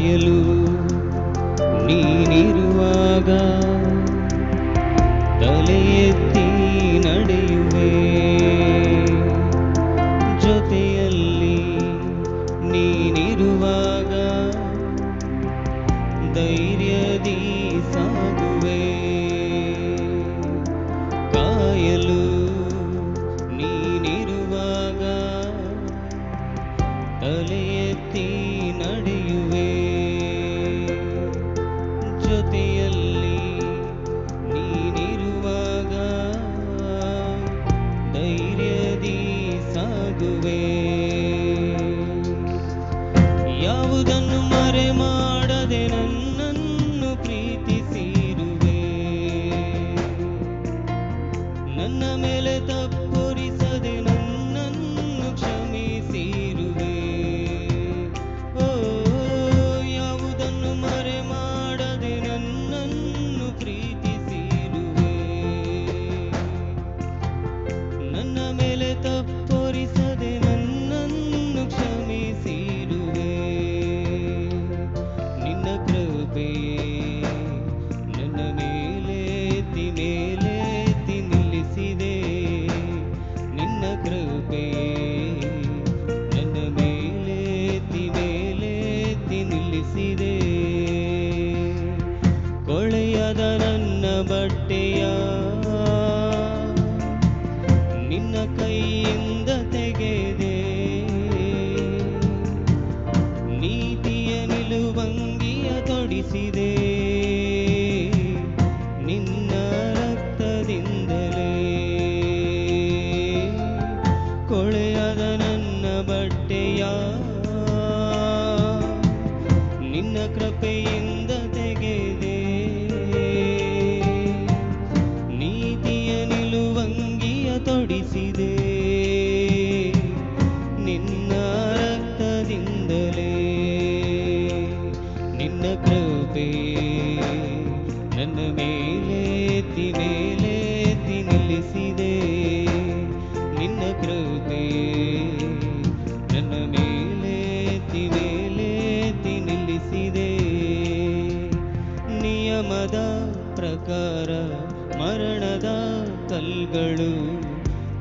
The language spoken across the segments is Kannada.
ಕಾಯಲು ನೀನಿರುವಾಗ ತಲೆ ಎತ್ತಿ ನಡೆಯುವೆ ನನ್ನ ಮೇಲೆ ತಪ್ಪೊರಿಸದೆ ನಿನ್ನ ಕೃಪೆಯಿಂದ ತೆಗೆದೆ. ನೀತಿಯ ನಿಲುವಂಗಿಯ ತೊಡಿಸಿದೆ. ನಿನ್ನ ರಕ್ತದಿಂದಲೇ ನಿನ್ನ ಕೃಪೆ ನನ್ನ ಮೇಲೆ ಎತ್ತಿ ಮೇಲೆ ನಿಲ್ಲಿಸಿದೆ. ನಿನ್ನ ಕೃಪೆ ನಿಯಮದ ಪ್ರಕಾರ ಮರಣದ ಕಲ್ಗಳು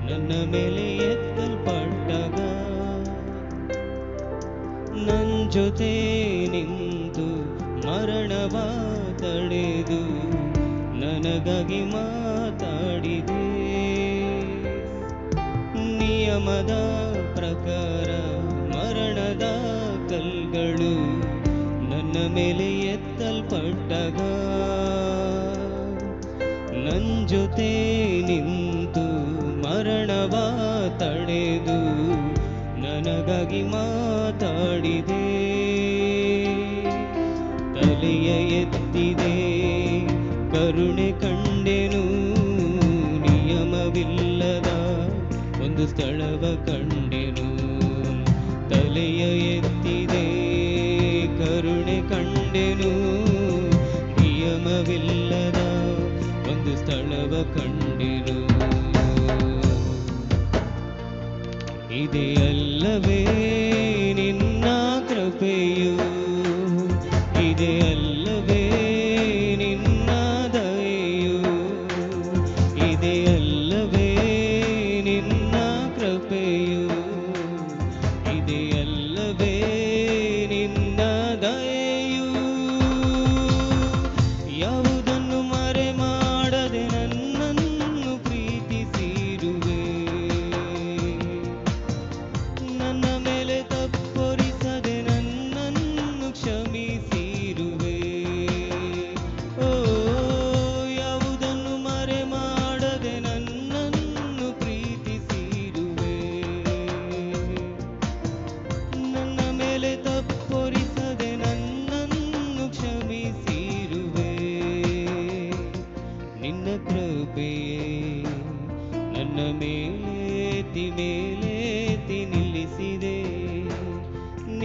ನನ್ನ ಮೇಲೆ ಎತ್ತಲ್ಪಟ್ಟಾಗ. ನನ್ನ ಜೊತೆ ನಿಂತು ಮರಣವ ತಡೆದು ನನಗಾಗಿ ಮಾತಾಡಿದೆ. ನಿಯಮದ ಪ್ರಕಾರ ಮರಣದ ಮೇಲೆ ಎತ್ತಲ್ಪಟ್ಟಾಗ ನನ್ ಜೊತೆ ನಿಂತು ಮರಣವ ತಡೆದು ನನಗಾಗಿ ಮಾತಾಡಿದೆ. ತಲೆಯ ಎತ್ತಿದೆ, ಕರುಣೆ ಕಂಡೆನು, ನಿಯಮವಿಲ್ಲದ ಒಂದು ಸ್ಥಳವ ಕಂಡೆನು. ಕಂಡೆನು ಇದೆಯಲ್ಲವೇ ನಿನ್ನ ಕೃಪೆಯು. ಇದೆಯಲ್ಲವೇ ನಿನ್ನ ದಯೆಯು. ಇದೆಯಲ್ಲವೇ ನಿನ್ನ ಕೃಪೆಯು. ಇದೆಯಲ್ಲವೇ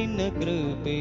न कृते